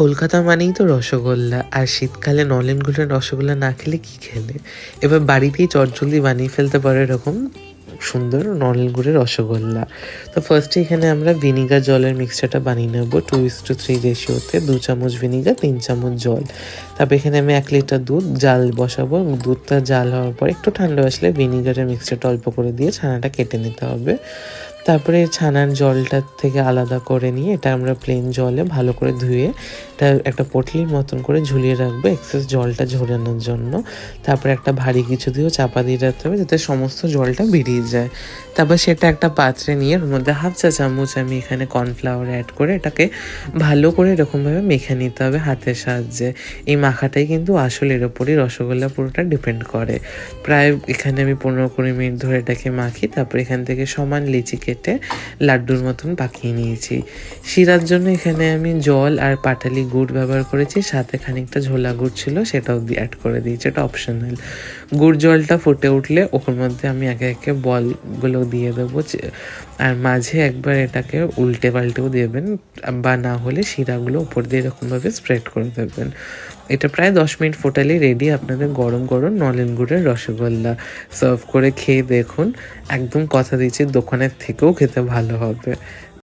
কলকাতা মানেই তো রসগোল্লা, আর শীতকালে নলেন গুড়ের রসগোল্লা না খেলে কি খেলে? এবার বাড়িতেই চটজলদি বানিয়ে ফেলতে পারো এরকম সুন্দর নলেন গুড়ের রসগোল্লা। তো ফার্স্টে এখানে আমরা ভিনিগার জলের মিক্সচারটা বানিয়ে নেব টু ইস টু থ্রি রেশিওতে দু চামচ ভিনিগার তিন চামচ জল। তারপর এখানে আমি এক লিটার দুধ, জাল বসাবো দুধটা জাল হওয়ার পর একটু ঠান্ডা আসলে ভিনিগারের মিক্সচারটা অল্প করে দিয়ে ছানাটা কেটে নিতে হবে। তারপরে ছানার জলটা থেকে আলাদা করে নিয়ে এটা আমরা প্লেন জলে ভালো করে ধুয়ে এটা একটা পটলির মতন করে ঝুলিয়ে রাখব এক্সেস জলটা ঝরানোর জন্য। তারপরে একটা ভারী কিছু দিয়েও চাপা দিয়ে রাখতে হবে যাতে সমস্ত জলটা বেরিয়ে যায়। তারপর সেটা একটা পাত্রে নিয়ে ওর মধ্যে হাফ চা চামচ আমি এখানে কর্নফ্লাওয়ার অ্যাড করে এটাকে ভালো করে এরকমভাবে মেখে নিতে হবে হাতের সাহায্যে। এই মাখাটাই কিন্তু আসলে এর ওপরই রসগোল্লা পুরোটা ডিপেন্ড করে। প্রায় এখানে আমি পনেরো কুড়ি মিনিট ধরে এটাকে মাখি, তারপর এখান থেকে সমান লিচি কেটে লাড্ডুর মতন পাকিয়ে নিয়েছি। শিরার জন্য এখানে আমি জল আর পাটালি গুড় ব্যবহার করেছি, সাথে খানিকটা ঝোলা গুড় ছিল সেটাও অ্যাড করে দিয়েছি, এটা অপশনাল গুড় জলটা ফুটে উঠলে ওর মধ্যে আমি একে একে বলগুলো দিয়ে দেবো আর মাঝে একবার এটাকে উল্টে পাল্টেও দেবেন, বা না হলে শিরাগুলো উপর দিয়ে এরকমভাবে স্প্রেড করে দেবেন। এটা প্রায় দশ মিনিট ফোটালেই রেডি আপনাদের গরম গরম নলেন গুড়ের রসগোল্লা। সার্ভ করে খেয়ে দেখুন, একদম কথা দিচ্ছি দোকানের থেকেও খেতে ভালো হবে।